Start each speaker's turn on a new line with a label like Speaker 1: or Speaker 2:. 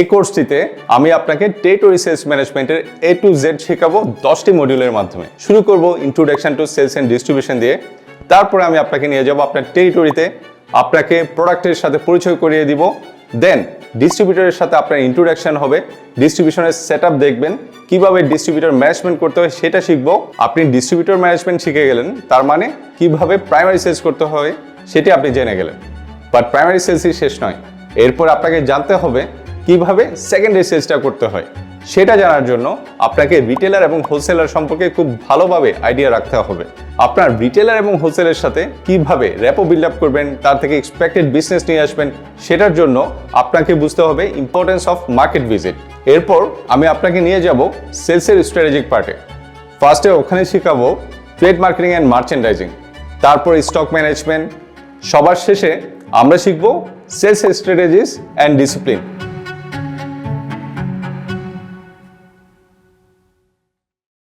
Speaker 1: এই কোর্সটিতে আমি আপনাকে টেরিটরি সেলস ম্যানেজমেন্টের এ টু জেড শেখাবো দশটি মডিউলের মাধ্যমে। শুরু করব introduction to sales and distribution দিয়ে। তারপরে আমি আপনাকে নিয়ে যাব আপনার টেরিটরিতে আপনাকে প্রোডাক্টের সাথে পরিচয় করিয়ে দিব। দেন ডিস্ট্রিবিউটরের সাথে আপনার ইন্ট্রোডাকশন হবে। ডিস্ট্রিবিউশনের সেট দেখবেন। কীভাবে ডিস্ট্রিবিউটর ম্যানেজমেন্ট করতে হয় সেটা শিখব। আপনি ডিস্ট্রিবিউটর ম্যানেজমেন্ট শিখে গেলেন। তার মানে কীভাবে প্রাইমারি সেলস করতে হয় সেটি আপনি জেনে গেলেন। বাট প্রাইমারি সেলসই শেষ নয়। এরপর আপনাকে জানতে হবে কীভাবে সেকেন্ডারি সেলসটা করতে হয়, সেটা জানার জন্য আপনাকে রিটেলার এবং হোলসেলার সম্পর্কে খুব ভালোভাবে আইডিয়া রাখতে হবে। আপনার রিটেলার এবং হোলসেলের সাথে কীভাবে র্যাপো বিল্ড আপ করবেন, তার থেকে এক্সপেক্টেড বিজনেস নিয়ে আসবেন, সেটার জন্য আপনাকে বুঝতে হবে ইম্পর্টেন্স অফ মার্কেট ভিজিট এরপর আমি আপনাকে নিয়ে যাব সেলসের স্ট্র্যাটেজিক পার্টে ফার্স্টে ওখানে শেখাবো ট্রেড মার্কেটিং অ্যান্ড মার্চেন্ডাইজিং তারপর স্টক ম্যানেজমেন্ট সবার শেষে আমরা শিখব সেলস স্ট্র্যাটেজিস অ্যান্ড ডিসিপ্লিন